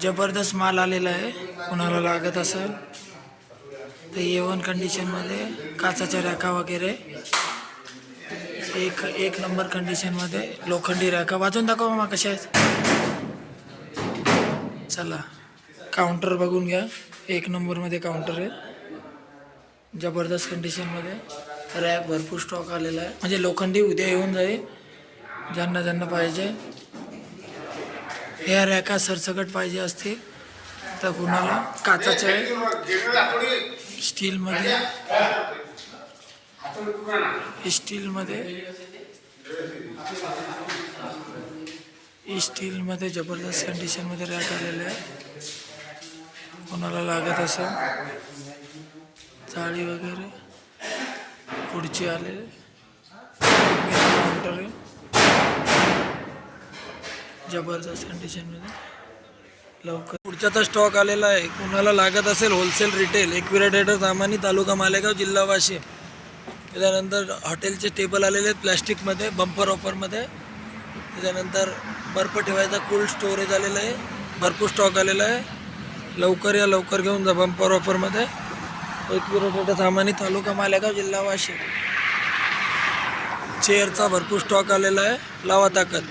जबरदस्त माल आलेला आहे. कुणाला लागत असेल तर येवन कंडिशनमध्ये काचाच्या रॅका वगैरे. एक एक नंबर कंडिशनमध्ये लोखंडी रॅका वाजून दाखवा मग कशा आहेत. चला काउंटर बघून घ्या. एक नंबरमध्ये काउंटर आहे. जबरदस्त कंडिशनमध्ये रॅक भरपूर स्टॉक आलेला आहे. म्हणजे लोखंडी उद्या येऊन जाईल. ज्यांना ज्यांना पाहिजे. ह्या रॅका सरसकट पाहिजे असतील तर कुणाला काचाच्या आहे स्टीलमध्ये स्टीलमध्ये स्टीलमध्ये जबरदस्त कंडिशनमध्ये रॅक आलेले आहे. कोणाला लागत असं चाळी वगैरे पुढची आलेले. काउंटर आहे. जबरदस्त कंडिशनमध्ये लवकर. पुढच्याचा स्टॉक आलेला आहे. कुणाला लागत असेल होलसेल रिटेल एकविराडेटर सामानी तालुका मालेगाव जिल्हा वाशिम. त्याच्यानंतर हॉटेलचे टेबल आलेले आहेत प्लॅस्टिकमध्ये बंपर ऑफरमध्ये त्याच्यानंतर बर्फ ठेवायचा कोल्ड स्टोरेज आलेलं आहे. भरपूर स्टॉक आलेला आहे. लवकर या लवकर घेऊन जा बंपर ऑफरमध्ये एकविराडेटर सामानी तालुका मालेगाव जिल्हा वाशिम. चेअरचा भरपूर स्टॉक आलेला आहे. लावा ताकद.